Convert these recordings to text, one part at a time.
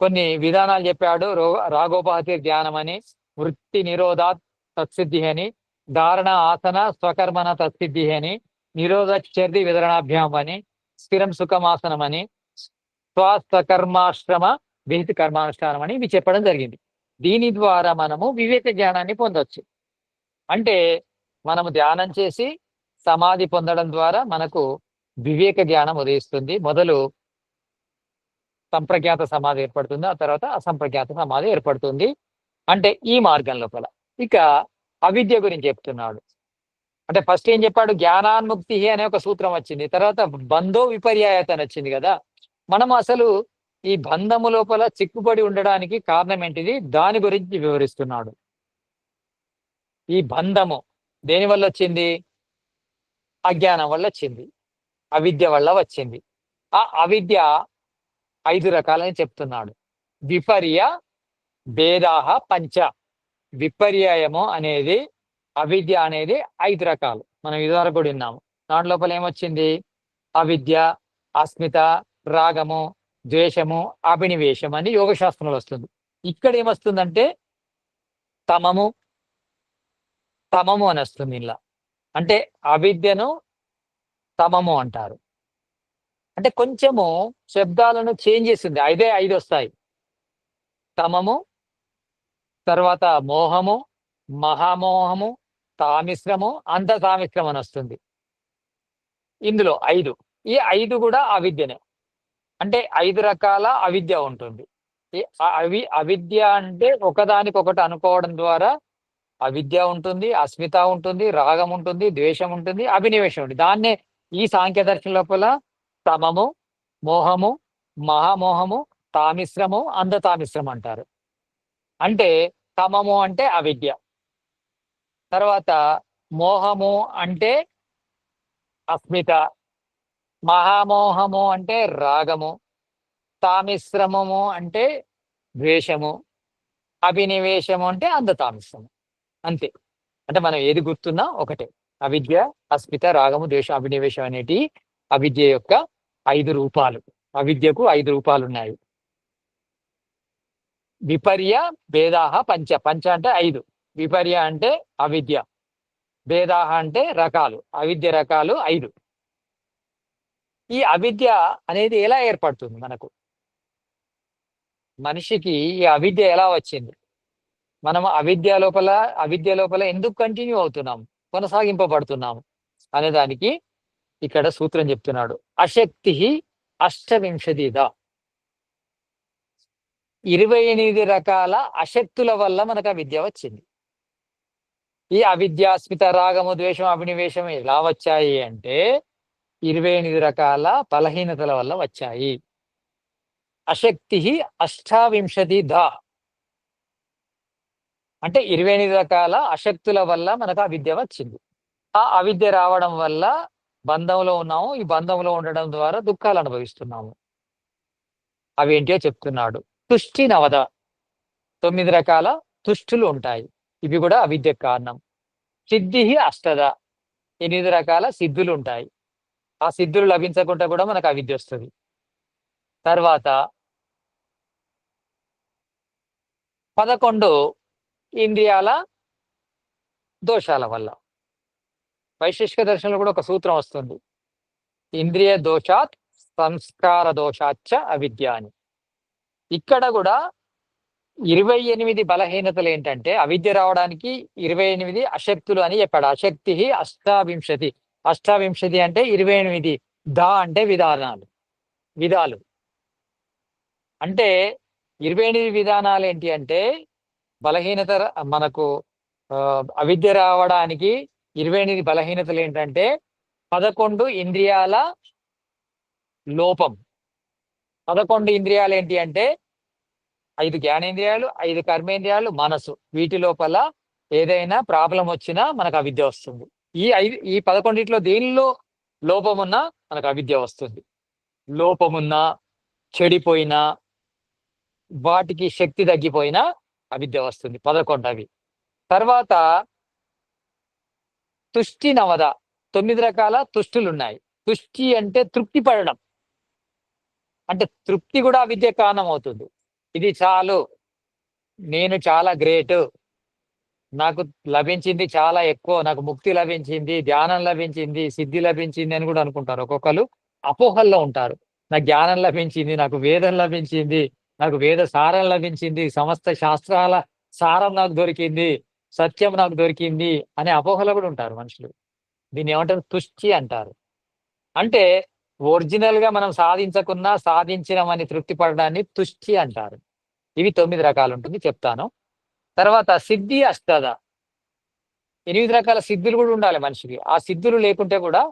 కొన్ని విధానాలు చెప్పాడు. రో రాగోపాతి ధ్యానం అని వృత్తి నిరోధాత్ తత్సిద్ధి అని ధారణ ఆసన స్వకర్మణ తత్సిద్ధి అని నిరోధ చర్ది విధరణాభ్యాం అని స్థిరం సుఖమాసనం అని స్వాస్థకర్మాశ్రమ విహిత కర్మానుష్ఠానం అని ఇవి చెప్పడం జరిగింది. దీని ద్వారా మనము వివేక జ్ఞానాన్ని పొందొచ్చు. అంటే మనము ధ్యానం చేసి సమాధి పొందడం ద్వారా మనకు వివేక జ్ఞానం ఉదయిస్తుంది. మొదలు సంప్రజ్ఞాత సమాధి ఏర్పడుతుంది? ఆ తర్వాత అసంప్రజ్ఞాత సమాధి ఏర్పడుతుంది. అంటే ఈ మార్గం లోపల. ఇక అవిద్య గురించి చెప్తున్నాడు. అంటే ఫస్ట్ ఏం చెప్పాడు? జ్ఞానాన్ముక్తి అనే ఒక సూత్రం వచ్చింది. తర్వాత బంధో విపర్యాయత అని వచ్చింది కదా. మనం అసలు ఈ బంధము లోపల చిక్కుబడి ఉండడానికి కారణం ఏంటిది? దాని గురించి వివరిస్తున్నాడు. ఈ బంధము దేని వల్ల వచ్చింది? అజ్ఞానం వల్ల వచ్చింది. అవిద్య వల్ల వచ్చింది. ఆ అవిద్య ఐదు రకాలని చెప్తున్నాడు. విపర్య భేదాహ పంచ. విపర్యాయము అనేది అవిద్య అనేది ఐదు రకాలు. మనం ఇదివరకు కూడా విన్నాము. దాని లోపల ఏమొచ్చింది? అవిద్య అస్మిత రాగము ద్వేషము అభినివేశం అని యోగ శాస్త్రంలో వస్తుంది. ఇక్కడ ఏమొస్తుందంటే తమము తమము అని వస్తుంది ఇలా. అంటే అవిద్యను తమము అంటారు. అంటే కొంచెము శబ్దాలను చేంజ్ చేస్తుంది ఐదే ఐదు వస్తాయి. తమము తర్వాత మోహము మహామోహము తామిశ్రము అంత తామిశ్రం అని వస్తుంది. ఇందులో ఐదు. ఈ ఐదు కూడా అవిద్యనే. అంటే ఐదు రకాల అవిద్య ఉంటుంది. అవి అవిద్య అంటే ఒకదానికొకటి అనుకోవడం ద్వారా అవిద్య ఉంటుంది అస్మిత ఉంటుంది రాగం ఉంటుంది ద్వేషం ఉంటుంది అభినివేశం ఉంటుంది. దాన్నే ఈ సాంఖ్య దర్శనం లోపల తమము మోహము మహామోహము తామిశ్రము అంధతామిశ్రము అంటారు. అంటే తమము అంటే అవిద్య. తర్వాత మోహము అంటే అస్మిత. మహామోహము అంటే రాగము. తామిశ్రమము అంటే ద్వేషము. అభినివేశము అంటే అంధతామిశ్రము. అంతే. అంటే మనం ఏది గుర్తున్నా ఒకటే. అవిద్య అస్మిత రాగము ద్వేషం అభినివేశం అనేటి అవిద్య యొక్క ఐదు రూపాలు. అవిద్యకు ఐదు రూపాలు ఉన్నాయి విపర్య భేదాహ పంచ. పంచ అంటే ఐదు. విపర్య అంటే అవిద్య. భేదాహ అంటే రకాలు. అవిద్య రకాలు ఐదు. ఈ అవిద్య అనేది ఎలా ఏర్పడుతుంది మనకు? మనిషికి ఈ అవిద్య ఎలా వచ్చింది? మనం అవిద్య లోపల అవిద్య లోపల ఎందుకు కంటిన్యూ అవుతున్నాం? కొనసాగింపబడుతున్నాము అనే దానికి ఇక్కడ సూత్రం చెప్తున్నాడు. అశక్తి అష్టవింశతిదా. ఇరవై ఎనిమిది రకాల అశక్తుల వల్ల మనకు విద్య వచ్చింది. ఈ అవిద్యాస్మిత రాగము ద్వేషం అభినివేశం ఎలా వచ్చాయి అంటే ఇరవై ఎనిమిది రకాల బలహీనతల వల్ల వచ్చాయి. అశక్తి అష్టావింశతి దా అంటే ఇరవై ఎనిమిది రకాల అశక్తుల వల్ల మనకు ఆ విద్య వచ్చింది. ఆ అవిద్య రావడం వల్ల బంధంలో ఉన్నాము. ఈ బంధంలో ఉండడం ద్వారా దుఃఖాలు అనుభవిస్తున్నాము. అవి ఏంటో చెప్తున్నాడు. తుష్టి నవద. తొమ్మిది రకాల తుష్టులు ఉంటాయి. ఇవి కూడా అవిద్య కారణం. సిద్ధి అష్టద. ఎనిమిది రకాల సిద్ధులు ఉంటాయి. ఆ సిద్ధులు లభించకుండా కూడా మనకు అవిద్య వస్తుంది. తర్వాత పదకొండు ఇంద్రియాల దోషాల వల్ల. వైశిష్క దర్శనంలో కూడా ఒక సూత్రం వస్తుంది. ఇంద్రియ దోషాత్ సంస్కార దోషాచ్చ అవిద్య అని ఇక్కడ కూడా ఇరవై ఎనిమిది బలహీనతలు ఏంటంటే అవిద్య రావడానికి ఇరవై ఎనిమిది అశక్తులు అని చెప్పాడు. అశక్తి అష్టావింశతి. అష్టావింశతి అంటే ఇరవై ఎనిమిది. దా అంటే విధానాలు. విధాలు. అంటే ఇరవై ఎనిమిది విధానాలు ఏంటి అంటే బలహీనత మనకు ఆ, అవిద్య రావడానికి ఇరవై ఎనిమిది బలహీనతలు ఏంటంటే పదకొండు ఇంద్రియాల లోపం. పదకొండు ఇంద్రియాలు ఏంటి అంటే ఐదు జ్ఞానేంద్రియాలు ఐదు కర్మేంద్రియాలు మనసు. వీటి లోపల ఏదైనా ప్రాబ్లం వచ్చినా మనకు అవిద్య వస్తుంది. ఈ ఐదు ఈ పదకొండిట్లో దేనిలో లోపమున్నా మనకు అవిద్య వస్తుంది. లోపమున్నా చెడిపోయినా వాటికి శక్తి తగ్గిపోయినా అవిద్య వస్తుంది. పదకొండు అవి తర్వాత తుష్టి నవద. తొమ్మిది రకాల తుష్టులు ఉన్నాయి తుష్టి అంటే తృప్తి పడడం. అంటే తృప్తి కూడా విద్య కారణం అవుతుంది. ఇది చాలు. నేను చాలా గ్రేట్. నాకు లభించింది చాలా ఎక్కువ. నాకు ముక్తి లభించింది ధ్యానం లభించింది సిద్ధి లభించింది అని కూడా అనుకుంటారు. ఒక్కొక్కరు అపోహల్లో ఉంటారు. నాకు జ్ఞానం లభించింది నాకు వేదం లభించింది నాకు వేద సారం లభించింది సమస్త శాస్త్రాల సారం నాకు దొరికింది. సత్యం నాకు దొరికింది అనే అపోహలో కూడా ఉంటారు మనుషులు. దీన్ని ఏమంటారు? తుష్టి అంటారు. అంటే ఒరిజినల్గా మనం సాధించకున్నా సాధించినామని తృప్తి పడడాన్ని తుష్టి అంటారు. ఇవి తొమ్మిది రకాలు ఉంటుంది చెప్తాను. తర్వాత సిద్ధి అష్టద. ఎనిమిది రకాల సిద్ధులు కూడా ఉండాలి మనిషికి. ఆ సిద్ధులు లేకుంటే కూడా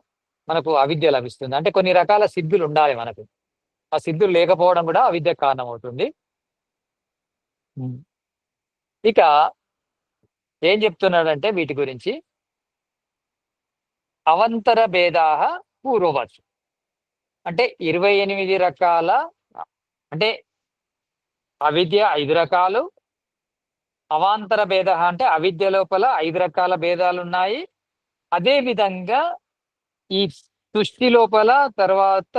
మనకు అవిద్య లభిస్తుంది. అంటే కొన్ని రకాల సిద్ధులు ఉండాలి మనకు. ఆ సిద్ధులు లేకపోవడం కూడా అవిద్య కారణం అవుతుంది ఇక ఏం చెప్తున్నాడంటే వీటి గురించి? అవంతర భేదాహ పూర్వవచ్చు అంటే ఇరవై ఎనిమిది రకాల అంటే అవిద్య ఐదు రకాలు అవాంతర భేద అంటే అవిద్య లోపల ఐదు రకాల భేదాలు ఉన్నాయి అదే విధంగా ఈ సృష్టి లోపల తర్వాత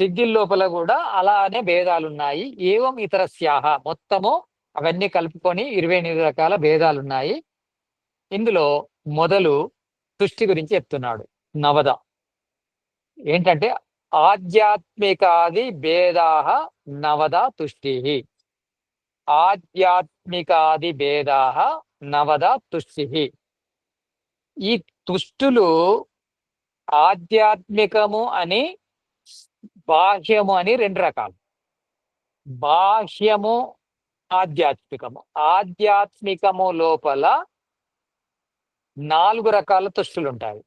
సిద్ధి లోపల కూడా అలానే భేదాలు ఉన్నాయి ఏవం ఇతర స్యాహ మొత్తము అవన్నీ కలుపుకొని ఇరవై ఎనిమిది రకాల భేదాలు ఉన్నాయి ఇందులో మొదలు సృష్టి గురించి చెప్తున్నాడు. నవద. ఏంటంటే ఆధ్యాత్మికాది భేదాహ నవద తుష్టి. ఆధ్యాత్మికాది భేదాహ నవద తుష్టి. ఈ తుష్టులు ఆధ్యాత్మికము అని బాహ్యము అని రెండు రకాలు. బాహ్యము ఆధ్యాత్మికము. ఆధ్యాత్మికము లోపల నాలుగు రకాల తుష్టులు ఉంటాయి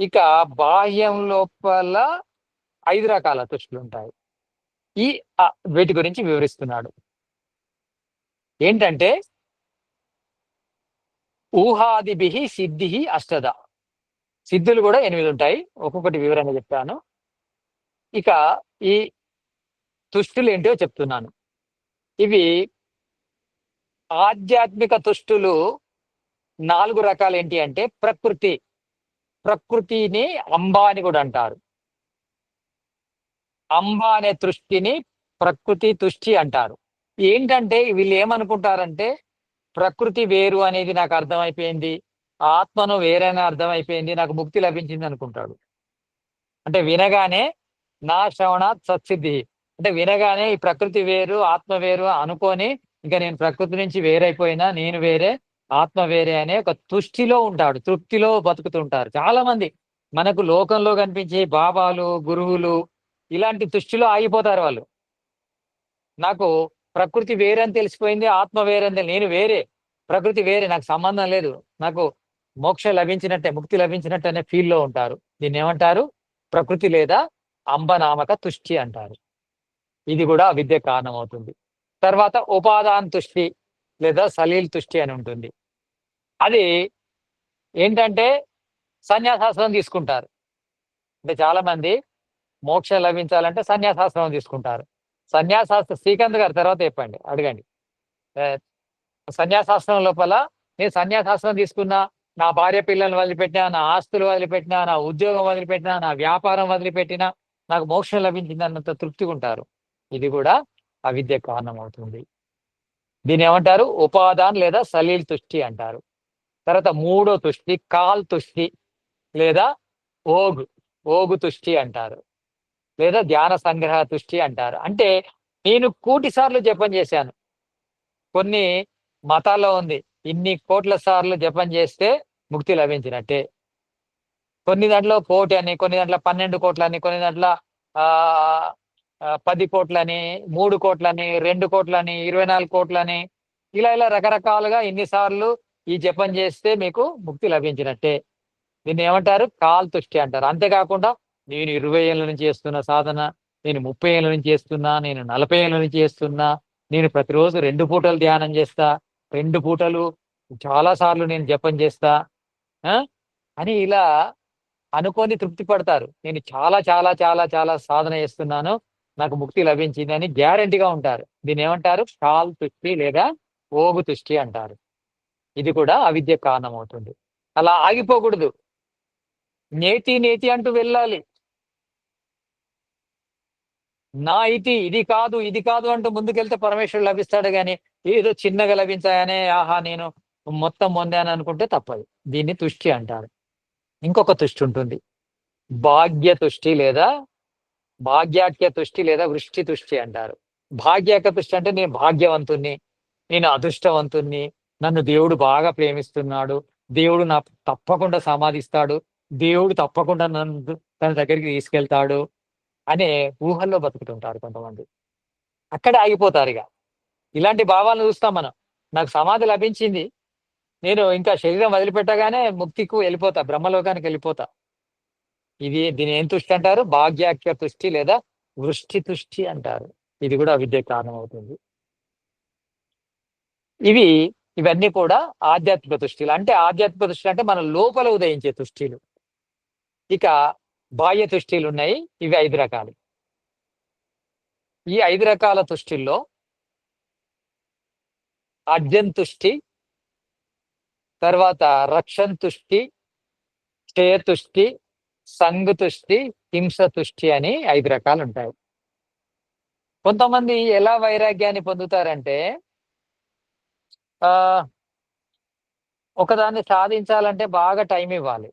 ఇక బాహ్యం లోపల ఐదు రకాల తుష్టులు ఉంటాయి ఈ వీటి గురించి వివరిస్తున్నాడు. ఏంటంటే ఊహాదిభి సిద్ధి అష్టద. సిద్ధులు కూడా ఎనిమిది ఉంటాయి ఒక్కొక్కటి వివరంగా చెప్తాను. ఇక ఈ తుష్టులు ఏంటో చెప్తున్నాను. ఇవి ఆధ్యాత్మిక తుష్టులు నాలుగు రకాలు ఏంటి అంటే ప్రకృతి. ప్రకృతిని అంబ అని కూడా అంటారు. అంబ అనే తృష్టిని ప్రకృతి తుష్టి అంటారు. ఏంటంటే వీళ్ళు ఏమనుకుంటారంటే ప్రకృతి వేరు అనేది నాకు అర్థమైపోయింది ఆత్మను వేరైనా అర్థమైపోయింది నాకు ముక్తి లభించింది అనుకుంటాడు అంటే వినగానే నా శ్రవణాత్ సత్సిద్ధి. అంటే వినగానే ఈ ప్రకృతి వేరు ఆత్మ వేరు అనుకొని ఇంకా నేను ప్రకృతి నుంచి వేరైపోయినా నేను వేరే ఆత్మ వేరే అనే ఒక తుష్టిలో ఉంటాడు తృప్తిలో బతుకుతుంటారు. చాలా మంది మనకు లోకంలో కనిపించే బాబాలు గురువులు ఇలాంటి తుష్టిలో ఆగిపోతారు వాళ్ళు. నాకు ప్రకృతి వేరని తెలిసిపోయింది ఆత్మ వేరని నేను వేరే ప్రకృతి వేరే నాకు సంబంధం లేదు. నాకు మోక్ష లభించినట్టే ముక్తి లభించినట్టు అనే ఫీల్లో లో ఉంటారు. దీన్ని ఏమంటారు ప్రకృతి లేదా అంబనామక తుష్టి అంటారు. ఇది కూడా విద్య కారణం అవుతుంది తర్వాత ఉపాదాన్ తుష్టి లేదా సలీల్ తుష్టి అని ఉంటుంది. అది ఏంటంటే సన్యాసాశ్రమం తీసుకుంటారు. అంటే చాలా మంది మోక్షం లభించాలంటే సన్యాసాశ్రమం తీసుకుంటారు. సన్యాసాస్త్ర శ్రీకాంత్ గారు తర్వాత చెప్పండి అడగండి. సన్యాసాశ్రమం లోపల నేను సన్యాసాశ్రమం తీసుకున్నా నా భార్య పిల్లల్ని వదిలిపెట్టినా నా ఆస్తులు వదిలిపెట్టినా నా ఉద్యోగం వదిలిపెట్టినా నా వ్యాపారం వదిలిపెట్టినా నాకు మోక్షం లభించింది అన్నంత తృప్తిగా ఉంటారు ఇది కూడా అవిద్య కారణం అవుతుంది దీని ఏమంటారు ఉపాదాన్ లేదా సలీల్ తుష్టి అంటారు. తర్వాత మూడో తుష్టి కాల్ తుష్టి లేదా ఓగు ఓగు తుష్టి అంటారు. లేదా ధ్యాన సంగ్రహ తుష్టి అంటారు. అంటే నేను కోటి సార్లు జపం చేశాను. కొన్ని మతాల్లో ఉంది. ఇన్ని కోట్ల సార్లు జపం చేస్తే ముక్తి లభించినట్టే. కొన్ని దాంట్లో కోటి అని కొన్ని దాంట్లో పన్నెండు కోట్లని కొన్ని దాంట్లో ఆ, పది కోట్లని మూడు కోట్లని రెండు కోట్లని ఇరవై నాలుగు కోట్లని ఇలా ఇలా రకరకాలుగా ఇన్నిసార్లు ఈ జపం చేస్తే మీకు ముక్తి లభించినట్టే. దీన్ని ఏమంటారు? కాల్ తుష్టి అంటారు. అంతేకాకుండా నేను ఇరవై ఏళ్ళ నుంచి చేస్తున్న సాధన నేను ముప్పై ఏళ్ళ నుంచి చేస్తున్నా నేను నలభై ఏళ్ళ నుంచి చేస్తున్నా నేను ప్రతిరోజు రెండు పూటలు ధ్యానం చేస్తా రెండు పూటలు చాలా సార్లు నేను జపం చేస్తా అని ఇలా అనుకొని తృప్తి పడతారు. నేను చాలా చాలా చాలా చాలా సాధన చేస్తున్నాను. నాకు ముక్తి లభించింది అని గ్యారంటీగా ఉంటారు. దీన్ని ఏమంటారు? కాల్ తుష్టి లేదా ఓగు తుష్టి అంటారు. ఇది కూడా అవిద్య కారణం అవుతుంది అలా ఆగిపోకూడదు. నేతి నేతి అంటూ వెళ్ళాలి. నా ఇది ఇది కాదు ఇది కాదు అంటూ ముందుకెళ్తే పరమేశ్వరుడు లభిస్తాడు కానీ ఏదో చిన్నగా లభించాయనే ఆహా నేను మొత్తం పొందాను అనుకుంటే తప్పదు. దీన్ని తుష్టి అంటారు. ఇంకొక తుష్టి ఉంటుంది. భాగ్య తుష్టి లేదా భాగ్యాఖ్య తుష్టి లేదా వృష్టి తుష్టి అంటారు. భాగ్యాక తుష్టి అంటే నేను భాగ్యవంతుణ్ణి నేను అదృష్టవంతుణ్ణి నన్ను దేవుడు బాగా ప్రేమిస్తున్నాడు దేవుడు నా తప్పకుండా సమాధిస్తాడు దేవుడు తప్పకుండా నన్ను తన దగ్గరికి తీసుకెళ్తాడు అనే ఊహల్లో బతుకుతుంటారు కొంతమంది. అక్కడే ఆగిపోతారు ఇక. ఇలాంటి భావాలను చూస్తాం మనం. నాకు సమాధి లభించింది నేను ఇంకా శరీరం వదిలిపెట్టగానే ముక్తికి వెళ్ళిపోతా బ్రహ్మలోకానికి వెళ్ళిపోతా. ఇది దీని ఏం తుష్టి అంటారు? భాగ్యాఖ్య తుష్టి లేదా వృష్టి తుష్టి అంటారు. ఇది కూడా అవిద్య కారణం అవుతుంది. ఇవి ఇవన్నీ కూడా ఆధ్యాత్మిక తుష్టిలు. అంటే ఆధ్యాత్మిక తుష్టి అంటే మన లోపల ఉదయించే తుష్టిలు. ఇక బాహ్య తుష్టిలు ఉన్నాయి. ఇవి ఐదు రకాలు. ఈ ఐదు రకాల తుష్టిల్లో అర్జన్ తుష్టి తర్వాత రక్షన్ తుష్టి క్షయతుష్టి సంగు తుష్టి హింస తుష్టి అని ఐదు రకాలు ఉంటాయి కొంతమంది ఎలా వైరాగ్యాన్ని పొందుతారంటే ఆ ఒకదాన్ని సాధించాలంటే బాగా టైం ఇవ్వాలి.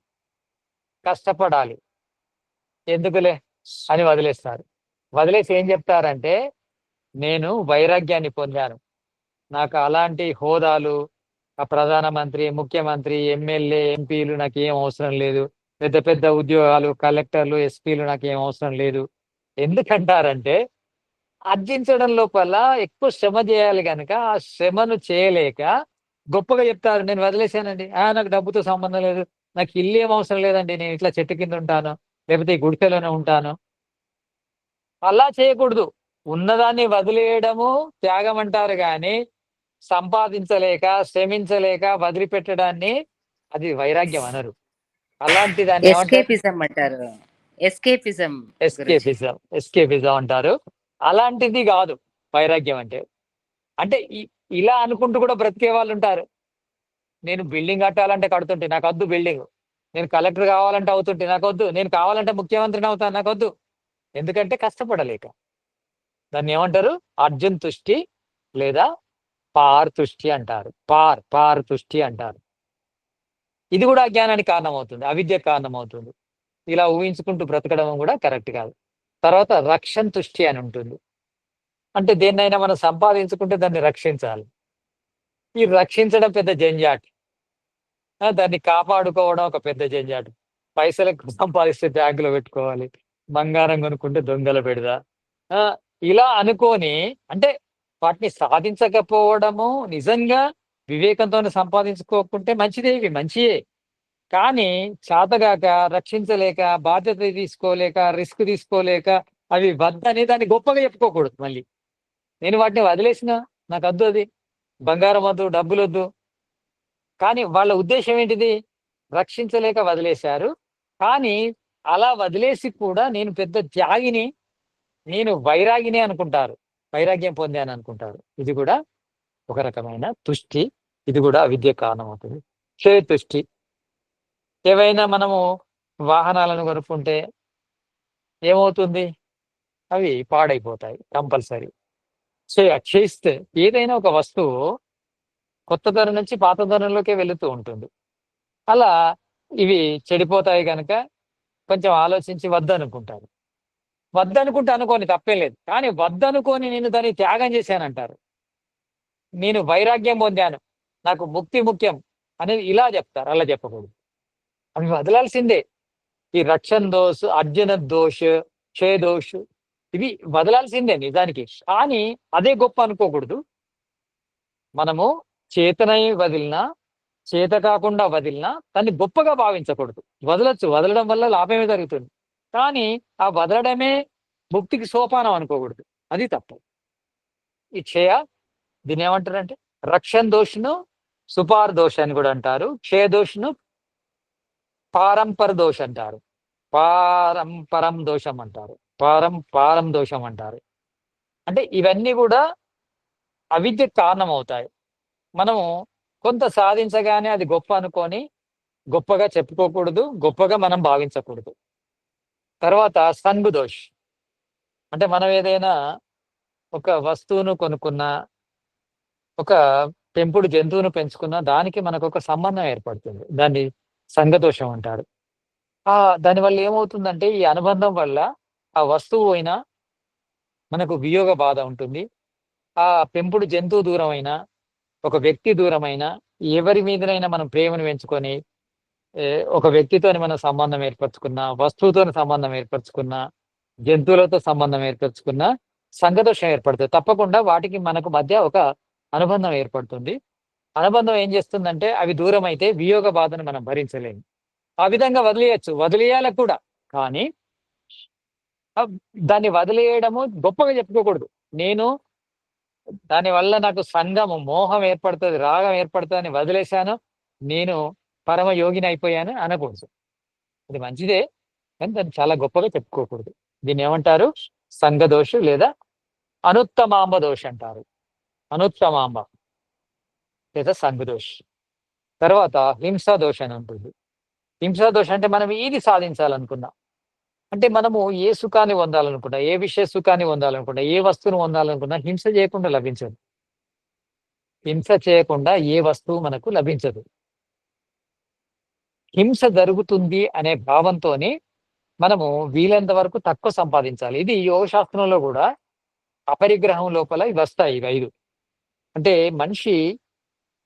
కష్టపడాలి. ఎందుకులే? అని వదిలేస్తారు. వదిలేసి ఏం చెప్తారంటే నేను వైరాగ్యాన్ని పొందాను. నాకు అలాంటి హోదాలు ఆ ప్రధానమంత్రి ముఖ్యమంత్రి ఎమ్మెల్యే ఎంపీలు నాకు ఏం అవసరం లేదు. పెద్ద పెద్ద ఉద్యోగాలు కలెక్టర్లు ఎస్పీలు నాకు ఏం అవసరం లేదు. ఎందుకంటారంటే అర్జించడం లోపల ఎక్కువ శ్రమ చేయాలి కనుక ఆ శ్రమను చేయలేక గొప్పగా చెప్తారు నేను వదిలేశానండి. ఆ నాకు డబ్బుతో సంబంధం లేదు. నాకు ఇల్లు ఏం అవసరం లేదండి. నేను ఇట్లా చెట్టు కింద ఉంటాను. లేకపోతే ఈ గుడిసెలోనే ఉంటాను. అలా చేయకూడదు. ఉన్నదాన్ని వదిలేయడము త్యాగం అంటారు కానీ సంపాదించలేక శ్రమించలేక వదిలిపెట్టడాన్ని అది వైరాగ్యం అనరు. అలాంటి దాన్ని ఎస్కేపిజం అంటారు. ఎస్కేపిజం ఎస్కేపిజం ఎస్కేపిజం అంటారు. అలాంటిది కాదు వైరాగ్యం అంటే. అంటే ఇలా అనుకుంటూ కూడా బ్రతికే వాళ్ళు ఉంటారు. నేను బిల్డింగ్ కట్టాలంటే కడుతుంటే నాకు వద్దు బిల్డింగ్. నేను కలెక్టర్ కావాలంటే అవుతుంటే నాకు వద్దు. నేను కావాలంటే ముఖ్యమంత్రిని అవుతాను నాకు వద్దు. ఎందుకంటే కష్టపడలేక. దాన్ని ఏమంటారు? అర్జున్ తుష్టి లేదా పార్ తుష్టి అంటారు. పార్ పార్ తుష్టి అంటారు. ఇది కూడా అజ్ఞానానికి కారణం అవుతుంది అవిద్య కారణమవుతుంది. ఇలా ఊహించుకుంటూ బ్రతకడం కూడా కరెక్ట్ కాదు. తర్వాత రక్షణ తుష్టి అని ఉంటుంది. అంటే దేన్నైనా మనం సంపాదించుకుంటే దాన్ని రక్షించాలి. ఈ రక్షించడం పెద్ద జంజాట్. దాన్ని కాపాడుకోవడం ఒక పెద్ద జంజాట్. పైసలకు సంపాదిస్తే బ్యాంకులో పెట్టుకోవాలి. బంగారం కొనుక్కుంటే దొంగలు పెడదా? ఆ, ఇలా అనుకొని అంటే వాటిని సాధించకపోవడము నిజంగా వివేకంతో సంపాదించుకోకుంటే మంచిదే ఇవి మంచియే. కానీ చేతగాక రక్షించలేక బాధ్యత తీసుకోలేక రిస్క్ తీసుకోలేక అవి వద్దని దాన్ని గొప్పగా చెప్పుకోకూడదు మళ్ళీ. నేను వాటిని వదిలేసిన? నాకు వద్దు అది. బంగారం వద్దు డబ్బులు వద్దు. కానీ వాళ్ళ ఉద్దేశం ఏంటిది? రక్షించలేక వదిలేశారు. కానీ అలా వదిలేసి కూడా నేను పెద్ద త్యాగిని నేను వైరాగిని అనుకుంటారు. వైరాగ్యం పొందాను అనుకుంటారు. ఇది కూడా ఒక రకమైన తుష్టి ఇది కూడా అవిద్య కారణం అవుతుంది తుష్టి. ఏవైనా మనము వాహనాలను కొనుక్కుంటే ఏమవుతుంది? అవి పాడైపోతాయి కంపల్సరీ. క్షయ క్షయిస్తే ఏదైనా ఒక వస్తువు కొత్త ధర నుంచి పాత ధరలోకే వెళుతూ ఉంటుంది. అలా ఇవి చెడిపోతాయి కనుక కొంచెం ఆలోచించి వద్దనుకుంటారు. వద్దనుకుంటే అనుకోని తప్పేం లేదు. కానీ వద్దనుకొని నేను దాన్ని త్యాగం చేశానంటారు. నేను వైరాగ్యం పొందాను. నాకు ముక్తి ముఖ్యం అనేది ఇలా చెప్తారు అలా చెప్పకూడదు. అవి వదలాల్సిందే. ఈ రక్షణ దోష్ అర్జున దోష్ క్షయ దోష్ ఇవి వదలాల్సిందే నిజానికి. కానీ అదే గొప్ప అనుకోకూడదు. మనము చేతనై వదిలినా చేత కాకుండా వదిలినా దాన్ని గొప్పగా భావించకూడదు. వదలొచ్చు. వదలడం వల్ల లాభమే జరుగుతుంది. కానీ ఆ వదలడమే ముక్తికి సోపానం అనుకోకూడదు. అది తప్పు. ఈ క్షయ దీని ఏమంటారంటే రక్షణ దోషును సుపార్ దోష అని కూడా అంటారు. క్షయదోషను పారంపర దోష అంటారు. పారంపరం దోషం అంటారు. పారం పారం దోషం అంటారు. అంటే ఇవన్నీ కూడా అవిద్య కారణం అవుతాయి మనము కొంత సాధించగానే అది గొప్ప అనుకొని గొప్పగా చెప్పుకోకూడదు గొప్పగా మనం భావించకూడదు. తర్వాత సంగు దోష్. అంటే మనం ఏదైనా ఒక వస్తువును కొనుక్కున్నా ఒక పెంపుడు జంతువును పెంచుకున్న దానికి మనకు ఒక సంబంధం ఏర్పడుతుంది. దాన్ని సంగదోషం అంటారు. ఆ దానివల్ల ఏమవుతుందంటే ఈ అనుబంధం వల్ల ఆ వస్తువు అయినా మనకు వియోగ బాధ ఉంటుంది. ఆ పెంపుడు జంతువు దూరమైనా ఒక వ్యక్తి దూరమైనా ఎవరి మీదనైనా మనం ప్రేమను పెంచుకొని ఒక వ్యక్తితోని మనం సంబంధం ఏర్పరచుకున్నా వస్తువుతోని సంబంధం ఏర్పరచుకున్నా జంతువులతో సంబంధం ఏర్పరచుకున్నా సంగదోషం ఏర్పడుతుంది. తప్పకుండా వాటికి మనకు మధ్య ఒక అనుబంధం ఏర్పడుతుంది. అనుబంధం ఏం చేస్తుందంటే అవి దూరం అయితే వియోగ బాధను మనం భరించలేము. ఆ విధంగా వదిలేయచ్చు. వదిలేయాలి కూడా. కానీ దాన్ని వదిలేయడము గొప్పగా చెప్పుకోకూడదు. నేను దాని వల్ల నాకు సంఘము మోహం ఏర్పడుతుంది రాగం ఏర్పడుతుంది అని వదిలేశాను. నేను పరమయోగిని అయిపోయాను అనకూడదు. ఇది మంచిదే. కానీ దాన్ని చాలా గొప్పగా చెప్పుకోకూడదు. దీన్ని ఏమంటారు? సంఘదోషు లేదా అనుత్తమాంబ దోష అంటారు. అనుత్తమాంబ లేదా సంఘదోష్ తర్వాత హింసా దోష అని ఉంటుంది హింసా దోష అంటే మనం ఏది సాధించాలనుకున్నా. అంటే మనము ఏ సుఖాన్ని పొందాలనుకున్నా ఏ విషయ సుఖాన్ని పొందాలనుకున్నా ఏ వస్తువును పొందాలనుకున్నా హింస చేయకుండా లభించదు. హింస చేయకుండా ఏ వస్తువు మనకు లభించదు. హింస జరుగుతుంది అనే భావంతోనే మనము వీలైనంత వరకు తక్కువ సంపాదించాలి. ఇది యోగశాస్త్రంలో కూడా అపరిగ్రహం లోపల వస్తాయి ఇవి ఐదు. అంటే మనిషి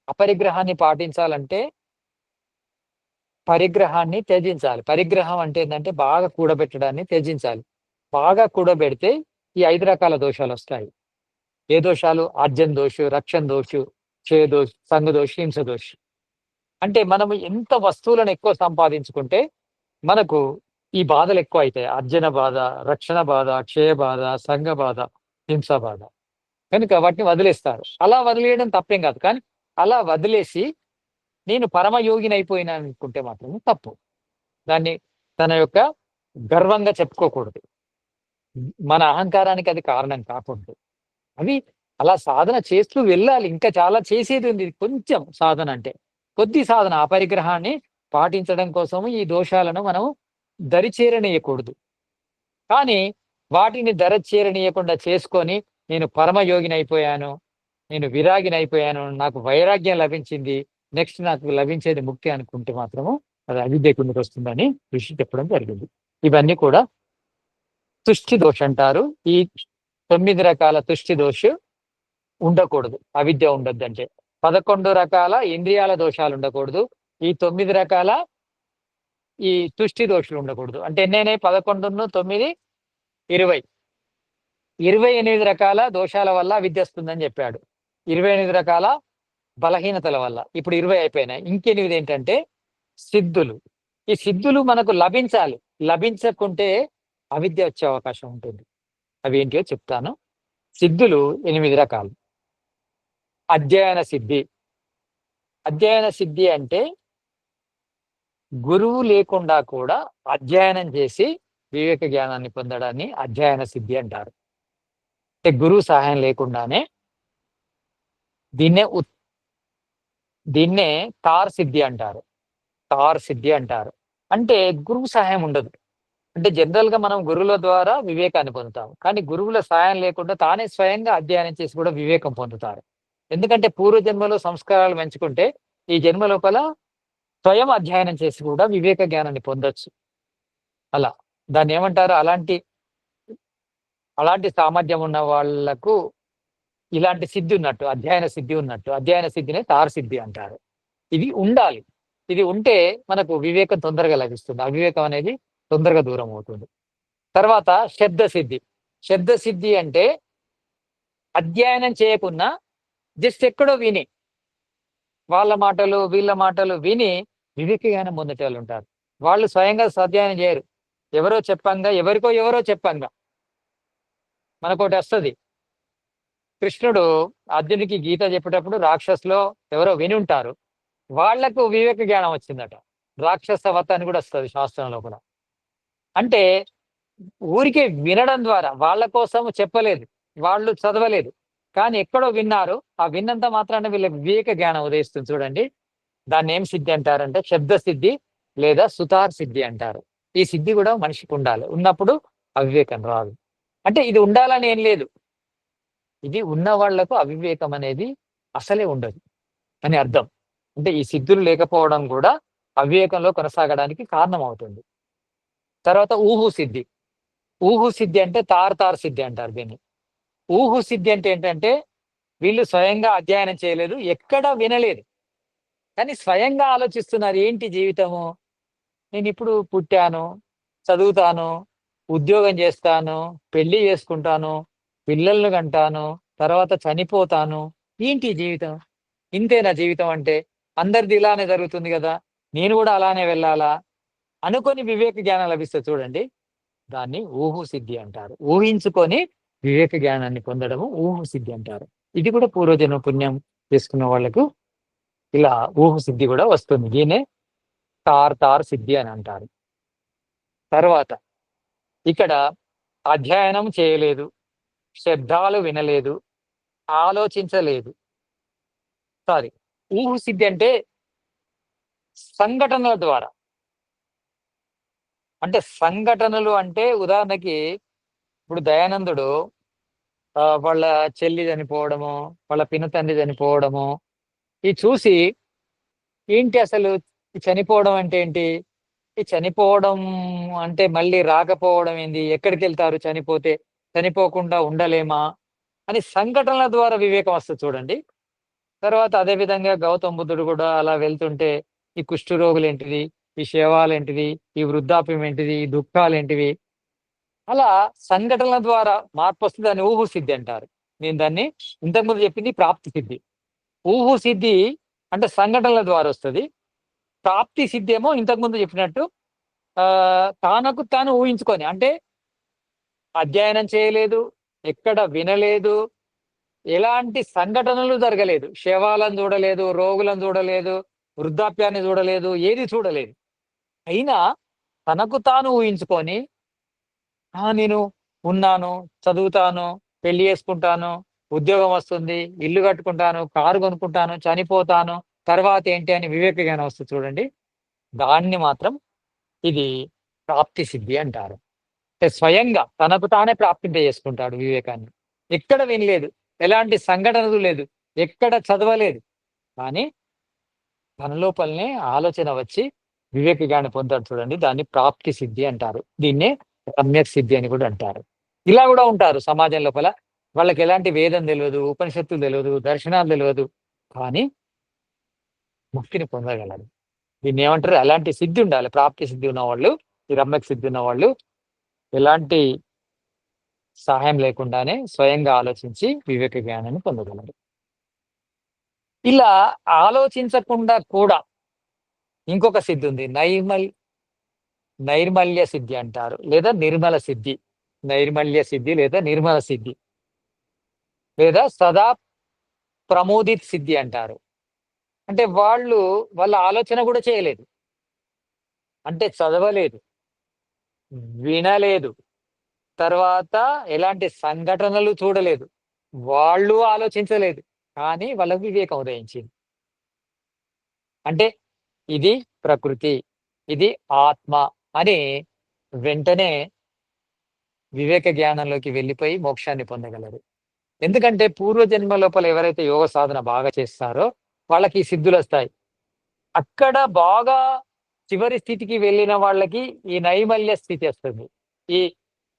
అపరిగ్రహాన్ని పాటించాలంటే పరిగ్రహాన్ని త్యజించాలి. పరిగ్రహం అంటే ఏంటంటే బాగా కూడబెట్టడాన్ని త్యజించాలి. బాగా కూడబెడితే ఈ ఐదు రకాల దోషాలు వస్తాయి. ఏ దోషాలు? అర్జన్ దోషు రక్షణ దోషు క్షయ దోషు సంఘ దోషు హింస దోషు. అంటే మనము ఎంత వస్తువులను ఎక్కువ సంపాదించుకుంటే మనకు ఈ బాధలు ఎక్కువ అవుతాయి అర్జన బాధ రక్షణ బాధ క్షయ బాధ సంఘ బాధ హింస బాధ. కనుక వాటిని వదిలేస్తారు. అలా వదిలేయడం తప్పేం కాదు. కానీ అలా వదిలేసి నేను పరమయోగిని అయిపోయినా అనుకుంటే మాత్రం తప్పు. దాన్ని తన యొక్క గర్వంగా చెప్పుకోకూడదు. మన అహంకారానికి అది కారణం కాకూడదు. అవి అలా సాధన చేస్తూ వెళ్ళాలి. ఇంకా చాలా చేసేది ఉంది. కొంచెం సాధన అంటే కొద్ది సాధన. ఆ పరిగ్రహాన్ని పాటించడం కోసము ఈ దోషాలను మనం దరిచేరనీయకూడదు. కానీ వాటిని దరచేరనీయకుండా చేసుకొని నేను పరమయోగిని అయిపోయాను నేను విరాగిని అయిపోయాను నాకు వైరాగ్యం లభించింది నెక్స్ట్ నాకు లభించేది ముక్తి అనుకుంటే మాత్రము అది అవిద్య కిందకి వస్తుందని ఋషి చెప్పడం జరిగింది. ఇవన్నీ కూడా తుష్టి దోష అంటారు. ఈ తొమ్మిది రకాల తుష్టి దోష ఉండకూడదు. అవిద్య ఉండద్దు అంటే పదకొండు రకాల ఇంద్రియాల దోషాలు ఉండకూడదు. ఈ తొమ్మిది రకాల ఈ తుష్టి దోషులు ఉండకూడదు. అంటే ఎన్నైనా పదకొండును తొమ్మిది ఇరవై. ఇరవై ఎనిమిది రకాల దోషాల వల్ల విద్య వస్తుందని చెప్పాడు. ఇరవై ఎనిమిది రకాల బలహీనతల వల్ల. ఇప్పుడు ఇరవై అయిపోయినాయి. ఇంకెనిమిది ఏంటంటే సిద్ధులు. ఈ సిద్ధులు మనకు లభించాలి. లభించకుంటే అవిద్య వచ్చే అవకాశం ఉంటుంది. అవి ఏంటో చెప్తాను. సిద్ధులు ఎనిమిది రకాలు. అధ్యయన సిద్ధి. అధ్యయన సిద్ధి అంటే గురువు లేకుండా కూడా అధ్యయనం చేసి వివేక జ్ఞానాన్ని పొందడాన్ని అధ్యయన సిద్ధి అంటారు. అంటే గురువు సహాయం లేకుండానే దీన్నే ఉత్ దీన్నే తార్ సిద్ధి అంటారు. తార్ సిద్ధి అంటారు. అంటే గురువు సహాయం ఉండదు. అంటే జనరల్గా మనం గురువుల ద్వారా వివేకాన్ని పొందుతాం. కానీ గురువుల సహాయం లేకుండా తానే స్వయంగా అధ్యయనం చేసి కూడా వివేకం పొందుతారు. ఎందుకంటే పూర్వ జన్మలో సంస్కారాలు పెంచుకుంటే ఈ జన్మ లోపల స్వయం అధ్యయనం చేసి కూడా వివేక జ్ఞానాన్ని పొందొచ్చు. అలా. దాన్ని ఏమంటారు? అలాంటి అలాంటి సామర్థ్యం ఉన్న వాళ్ళకు ఇలాంటి సిద్ధి ఉన్నట్టు అధ్యయన సిద్ధి ఉన్నట్టు అధ్యయన సిద్ధినే తార సిద్ధి అంటారు. ఇది ఉండాలి. ఇది ఉంటే మనకు వివేకం తొందరగా లభిస్తుంది. అవివేకం అనేది తొందరగా దూరం అవుతుంది. తర్వాత శబ్ద సిద్ధి. శబ్ద సిద్ధి అంటే అధ్యయనం చేయకున్నా జస్ట్ ఎక్కడో విని వాళ్ళ మాటలు వీళ్ళ మాటలు విని వివేక జ్ఞానం వాళ్ళు ఉంటారు. వాళ్ళు స్వయంగా స్వాధ్యాయనం చేయరు. ఎవరో చెప్పంగా ఎవరికో ఎవరో చెప్పంగా. మనకోటి వస్తుంది. కృష్ణుడు అర్జునికి గీత చెప్పేటప్పుడు రాక్షసులో ఎవరో విని ఉంటారు. వాళ్ళకు వివేక జ్ఞానం వచ్చిందట. రాక్షస వత అని కూడా వస్తుంది శాస్త్రంలో కూడా. అంటే ఊరికే వినడం ద్వారా వాళ్ళ కోసం చెప్పలేదు. వాళ్ళు చదవలేదు. కానీ ఎక్కడో విన్నారు. ఆ విన్నంత మాత్రాన వీళ్ళకి వివేక జ్ఞానం ఉదయిస్తుంది చూడండి. దాన్ని ఏం సిద్ధి అంటారంటే శబ్ద సిద్ధి లేదా సుతార్ సిద్ధి అంటారు. ఈ సిద్ధి కూడా మనిషికి ఉండాలి. ఉన్నప్పుడు అవివేకం రాదు. అంటే ఇది ఉండాలని ఏం లేదు. ఇది ఉన్న వాళ్ళకు అవివేకం అనేది అసలే ఉండదు అని అర్థం. అంటే ఈ సిద్ధులు లేకపోవడం కూడా అవివేకంలో కొనసాగడానికి కారణం అవుతుంది తర్వాత ఊహు సిద్ధి. ఊహు సిద్ధి అంటే తార్ తార్ సిద్ధి అంటారు దీన్ని. ఊహు సిద్ధి అంటే ఏంటంటే వీళ్ళు స్వయంగా అధ్యయనం చేయలేదు ఎక్కడ వినలేదు. కానీ స్వయంగా ఆలోచిస్తున్నారు ఏంటి జీవితము? నేను ఇప్పుడు పుట్టాను చదువుతాను ఉద్యోగం చేస్తాను పెళ్ళి చేసుకుంటాను పిల్లలను కంటాను తర్వాత చనిపోతాను. ఏంటి జీవితం? ఇంతేనా జీవితం అంటే అందరిది ఇలానే జరుగుతుంది కదా నేను కూడా అలానే వెళ్ళాలా? అనుకొని వివేక జ్ఞానం లభిస్తుంది చూడండి దాన్ని ఊహు సిద్ధి అంటారు. ఊహించుకొని వివేక జ్ఞానాన్ని పొందడము ఊహు సిద్ధి అంటారు. ఇది కూడా పూర్వజన్మ పుణ్యం చేసుకున్న వాళ్ళకు ఇలా ఊహు సిద్ధి కూడా వస్తుంది. దీనే తార్ తార్ సిద్ధి అని అంటారు. తర్వాత ఇక్కడ అధ్యయనం చేయలేదు శబ్దాలు వినలేదు ఆలోచించలేదు. సారీ ఊహు సిద్ధి అంటే సంఘటనల ద్వారా. అంటే సంఘటనలు అంటే ఉదాహరణకి ఇప్పుడు దయానందుడు వాళ్ళ చెల్లి చనిపోవడము వాళ్ళ పినతండ్రి చనిపోవడము ఇది చూసి ఏంటి అసలు చనిపోవడం అంటే ఏంటి? చనిపోవడం అంటే మళ్ళీ రాకపోవడం ఏంది? ఎక్కడికి వెళ్తారు చనిపోతే? చనిపోకుండా ఉండలేమా? అని సంఘటనల ద్వారా వివేకం వస్తుంది చూడండి. తర్వాత అదే విధంగా గౌతమ బుద్ధుడు కూడా అలా వెళ్తుంటే ఈ కుష్ఠరోగులు ఏంటిది? ఈ శవాలు ఏంటిది? ఈ వృద్ధాప్యం ఏంటిది? ఈ దుఃఖాలు ఏంటివి? అలా సంఘటనల ద్వారా మార్పు వస్తుంది దాన్ని ఊహు సిద్ధి అంటారు. నేను దాన్ని ఇంతకుముందు చెప్పింది ప్రాప్తి సిద్ధి. ఊహు సిద్ధి అంటే సంఘటనల ద్వారా వస్తుంది. ప్రాప్తి సిద్ధేమో ఇంతకుముందు చెప్పినట్టు ఆ తానకు తాను ఊహించుకొని అంటే అధ్యయనం చేయలేదు ఎక్కడ వినలేదు ఎలాంటి సంఘటనలు జరగలేదు. శవాలను చూడలేదు రోగులను చూడలేదు వృద్ధాప్యాన్ని చూడలేదు ఏది చూడలేదు. అయినా తనకు తాను ఊహించుకొని నేను ఉన్నాను చదువుతాను పెళ్ళి చేసుకుంటాను ఉద్యోగం వస్తుంది ఇల్లు కట్టుకుంటాను కారు కొనుక్కుంటాను చనిపోతాను తర్వాత ఏంటి అని వివేక జ్ఞానం వస్తుంది చూడండి. దాన్ని మాత్రం ఇది ప్రాప్తి సిద్ధి అంటారు. అంటే స్వయంగా తనకు తానే ప్రాప్తింప చేసుకుంటాడు వివేకాన్ని. ఎక్కడ వినలేదు. ఎలాంటి సంఘటనలు లేదు. ఎక్కడ చదవలేదు. కానీ తన లోపలనే ఆలోచన వచ్చి వివేక జ్ఞానం పొందాడు చూడండి. దాన్ని ప్రాప్తి సిద్ధి అంటారు. దీన్నే రమ్యక్ సిద్ధి అని కూడా అంటారు. ఇలా కూడా ఉంటారు సమాజం లోపల. వాళ్ళకి ఎలాంటి వేదం తెలియదు ఉపనిషత్తులు తెలియదు దర్శనాలు తెలియదు కానీ ముక్తిని పొందగలరు. దీన్ని ఏమంటారు అలాంటి సిద్ధి ఉండాలి. ప్రాప్తి సిద్ధి ఉన్న వాళ్ళు ఈ రమ్మకి సిద్ధి ఉన్న వాళ్ళు ఎలాంటి సహాయం లేకుండానే స్వయంగా ఆలోచించి వివేక జ్ఞానాన్ని పొందగలరు. ఇలా ఆలోచించకుండా కూడా ఇంకొక సిద్ధి ఉంది. నైర్మల్ నైర్మల్య సిద్ధి అంటారు. లేదా నిర్మల సిద్ధి. నైర్మల్య సిద్ధి లేదా నిర్మల సిద్ధి. లేదా సదా ప్రమోదిత్ సిద్ధి అంటారు. అంటే వాళ్ళు వాళ్ళ ఆలోచన కూడా చేయలేదు. అంటే చదవలేదు. వినలేదు. తర్వాత ఎలాంటి సంఘటనలు చూడలేదు. వాళ్ళు ఆలోచించలేదు. కానీ వాళ్ళకు వివేకం ఉదయించింది. అంటే ఇది ప్రకృతి ఇది ఆత్మ అని వెంటనే వివేక జ్ఞానంలోకి వెళ్ళిపోయి మోక్షాన్ని పొందగలరు. ఎందుకంటే పూర్వజన్మ లోపల ఎవరైతే యోగ సాధన బాగా చేస్తారో వాళ్ళకి సిద్ధులు వస్తాయి అక్కడ బాగా చివరి స్థితికి వెళ్ళిన వాళ్ళకి ఈ నైమల్య స్థితి వస్తుంది. ఈ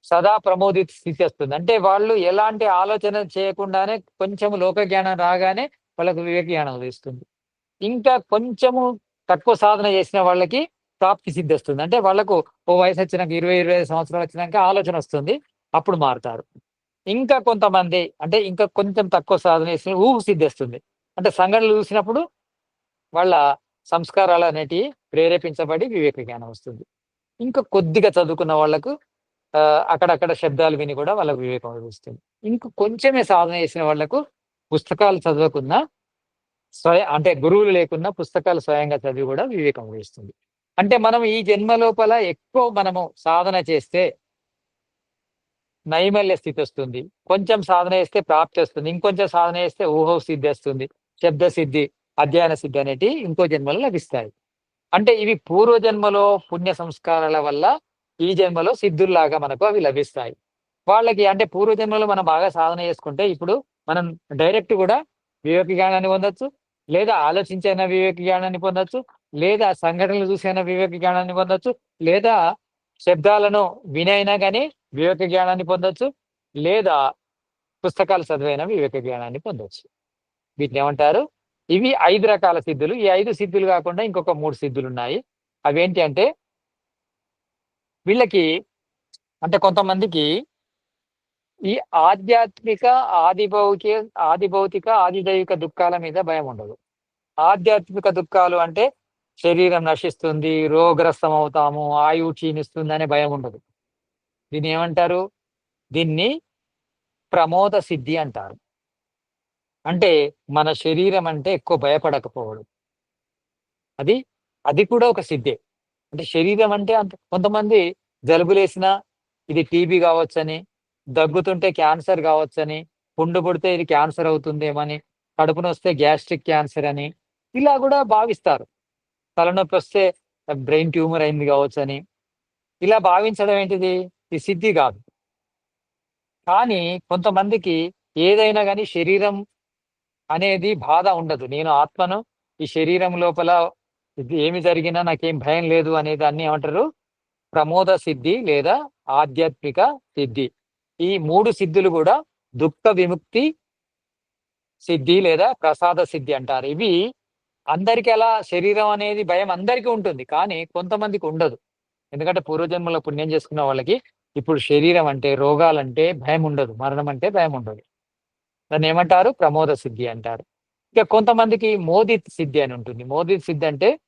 సదా ప్రమోదిత స్థితి వస్తుంది. అంటే వాళ్ళు ఎలాంటి ఆలోచన చేయకుండానే కొంచెం లోక జ్ఞానం రాగానే వాళ్ళకు వివేక జ్ఞానం వస్తుంది. ఇంకా కొంచెము తక్కువ సాధన చేసిన వాళ్ళకి ప్రాప్తి సిద్ధి వస్తుంది అంటే వాళ్ళకు ఓ వయసు వచ్చినాక ఇరవై ఇరవై ఐదు సంవత్సరాలు వచ్చినాక ఆలోచన వస్తుంది. అప్పుడు మారుతారు. ఇంకా కొంతమంది అంటే ఇంకా కొంచెం తక్కువ సాధన చేసిన ఊహ సిద్ధి వస్తుంది అంటే సంఘటనలు చూసినప్పుడు వాళ్ళ సంస్కారాలు అనేటివి ప్రేరేపించబడి వివేక జ్ఞానం వస్తుంది. ఇంకా కొద్దిగా చదువుకున్న వాళ్ళకు అక్కడక్కడ శబ్దాలు విని కూడా వాళ్ళకు వివేకం వస్తుంది. ఇంకా కొంచెమే సాధన చేసిన వాళ్ళకు పుస్తకాలు చదవకుండా స్వయ అంటే గురువులు లేకున్నా పుస్తకాలు స్వయంగా చదివి కూడా వివేకం వహిస్తుంది అంటే మనం ఈ జన్మ లోపల ఎక్కువ మనము సాధన చేస్తే నైమల్య స్థితి వస్తుంది. కొంచెం సాధన చేస్తే ప్రాప్తి వస్తుంది. ఇంకొంచెం సాధన చేస్తే ఊహో సిద్ధి వస్తుంది. శబ్ద సిద్ధి అధ్యయన సిద్ధి అనేటి ఇంకో జన్మలో లభిస్తాయి. అంటే ఇవి పూర్వ జన్మలో పుణ్య సంస్కారాల వల్ల ఈ జన్మలో సిద్ధుల్లాగా మనకు అవి లభిస్తాయి. వాళ్ళకి అంటే పూర్వజన్మలో మనం బాగా సాధన చేసుకుంటే ఇప్పుడు మనం డైరెక్ట్ కూడా వివేక జ్ఞానాన్ని పొందొచ్చు లేదా ఆలోచించైన వివేక జ్ఞానాన్ని పొందొచ్చు లేదా సంఘటనలు చూసైనా వివేక జ్ఞానాన్ని పొందొచ్చు లేదా శబ్దాలను వినైనా కానీ వివేక జ్ఞానాన్ని పొందొచ్చు లేదా పుస్తకాలు చదివైన వివేక జ్ఞానాన్ని పొందొచ్చు. వీటిని ఏమంటారు ఇవి ఐదు రకాల సిద్ధులు. ఈ ఐదు సిద్ధులు కాకుండా ఇంకొక మూడు సిద్ధులు ఉన్నాయి అవేంటి అంటే వీళ్ళకి అంటే కొంతమందికి ఈ ఆధ్యాత్మిక ఆదిభౌతిక ఆదిభౌతిక ఆదిదైవిక దుఃఖాల మీద భయం ఉండదు. ఆధ్యాత్మిక దుఃఖాలు అంటే శరీరం నశిస్తుంది రోగ్రస్తం అవుతాము ఆయువు క్షీణిస్తుంది అనే భయం ఉండదు. దీన్ని ఏమంటారు? దీన్ని ప్రమోద సిద్ధి అంటారు. అంటే మన శరీరం అంటే ఎక్కువ భయపడకపోవడం. అది అది కూడా ఒక సిద్ధే. అంటే శరీరం అంటే అంత కొంతమంది జలుబులేసినా ఇది టీబీ కావచ్చని దగ్గుతుంటే క్యాన్సర్ కావచ్చని పుండు పుడితే ఇది క్యాన్సర్ అవుతుందేమని కడుపు నొస్తే గ్యాస్ట్రిక్ క్యాన్సర్ అని ఇలా కూడా భావిస్తారు. తలనొప్పి వస్తే బ్రెయిన్ ట్యూమర్ అయింది కావచ్చని. ఇలా భావించడం ఏంటిది? ఇది సిద్ధి కాదు. కానీ కొంతమందికి ఏదైనా కానీ శరీరం అనేది బాధ ఉండదు. నేను ఆత్మను ఈ శరీరం లోపల ఇది ఏమి జరిగినా నాకేం భయం లేదు అనే దాన్ని ఏమంటారు? ప్రమోద సిద్ధి లేదా ఆధ్యాత్మిక సిద్ధి. ఈ మూడు సిద్ధులు కూడా దుఃఖ విముక్తి సిద్ధి లేదా ప్రసాద సిద్ధి అంటారు. ఇవి అందరికి అలా శరీరం అనేది భయం అందరికీ ఉంటుంది. కానీ కొంతమందికి ఉండదు. ఎందుకంటే పూర్వజన్మలో పుణ్యం చేసుకున్న వాళ్ళకి ఇప్పుడు శరీరం అంటే రోగాలంటే భయం ఉండదు. మరణం అంటే భయం ఉండదు. దాన్ని ఏమంటారు? ప్రమోద సిద్ధి అంటారు. ఇక కొంతమందికి మోదిత్ సిద్ధి అని ఉంటుంది. మోదిత్ సిద్ధి అంటే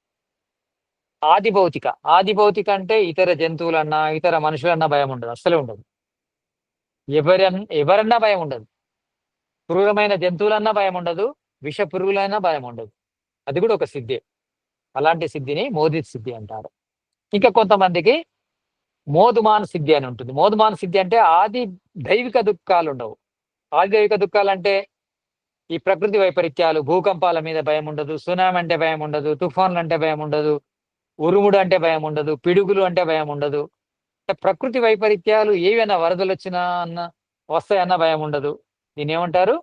ఆది భౌతిక ఆది భౌతిక అంటే ఇతర జంతువులన్నా ఇతర మనుషులన్నా భయం ఉండదు. అస్సలే ఉండదు. ఎవరి ఎవరన్నా భయం ఉండదు. క్రూరమైన జంతువులన్నా భయం ఉండదు. విష పురుగులైనా భయం ఉండదు. అది కూడా ఒక సిద్ధి. అలాంటి సిద్ధిని మోదిత్ సిద్ధి అంటారు. ఇంకా కొంతమందికి మోదుమాన సిద్ధి అని ఉంటుంది. మోదుమాన సిద్ధి అంటే ఆది దైవిక దుఃఖాలు ఉండవు ఆధ్యాత్మిక దైవిక దుఃఖాలు అంటే ఈ ప్రకృతి వైపరీత్యాలు భూకంపాల మీద భయం ఉండదు సునామీ అంటే భయం ఉండదు తుఫాన్లు అంటే భయం ఉండదు ఉరుముడు అంటే భయం ఉండదు పిడుగులు అంటే భయం ఉండదు. అంటే ప్రకృతి వైపరీత్యాలు ఏవైనా వరదలు వచ్చినా అన్న వస్తాయన్న భయం ఉండదు. దీని ఏమంటారు?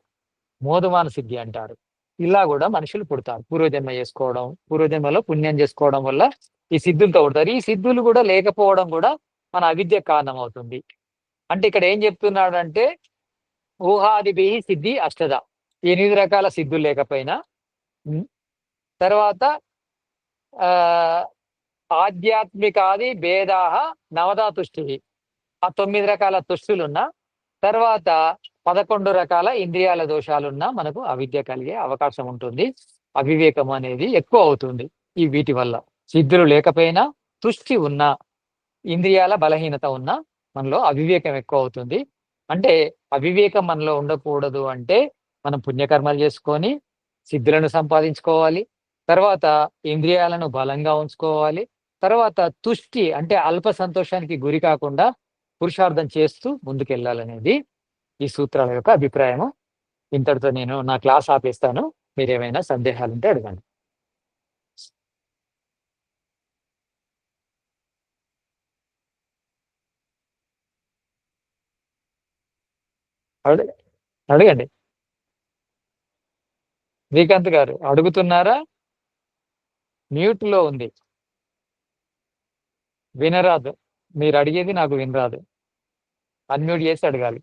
మోదుమాన సిద్ధి అంటారు. ఇలా కూడా మనుషులు పుడతారు. పూర్వజన్మ చేసుకోవడం పూర్వజన్మలో పుణ్యం చేసుకోవడం వల్ల ఈ సిద్ధులతో పుడతారు. ఈ సిద్ధులు కూడా లేకపోవడం కూడా మన అవిద్య కారణం అవుతుంది అంటే ఇక్కడ ఏం చెప్తున్నాడు అంటే ఊహాదిభి సిద్ధి అష్టద. ఎనిమిది రకాల సిద్ధులు లేకపోయినా. తర్వాత ఆ ఆధ్యాత్మికాది భేదాహ నవదా తుష్టి ఆ తొమ్మిది రకాల తుష్టులున్నా. తర్వాత పదకొండు రకాల ఇంద్రియాల దోషాలున్నా మనకు అవిద్య కలిగే అవకాశం ఉంటుంది. అవివేకం అనేది ఎక్కువ అవుతుంది ఈ వీటి వల్ల. సిద్ధులు లేకపోయినా తుష్టి ఉన్నా ఇంద్రియాల బలహీనత ఉన్నా మనలో అవివేకం ఎక్కువ అవుతుంది. అంటే అవివేకం మనలో ఉండకూడదు అంటే మనం పుణ్యకర్మలు చేసుకొని సిద్ధులను సంపాదించుకోవాలి. తర్వాత ఇంద్రియాలను బలంగా ఉంచుకోవాలి. తర్వాత తుష్టి అంటే అల్ప సంతోషానికి గురి కాకుండా పురుషార్థం చేస్తూ ముందుకెళ్ళాలనేది ఈ సూత్రాల యొక్క అభిప్రాయము. ఇంతటితో నేను నా క్లాస్ ఆపేస్తాను. మీరు ఏమైనా సందేహాలు ఉంటే అడగండి. అడగ అడగండి. శ్రీకాంత్ గారు అడుగుతున్నారా? మ్యూట్లో ఉంది. వినరాదు. మీరు అడిగేది నాకు వినరాదు. అన్మ్యూట్ చేసి అడగాలి.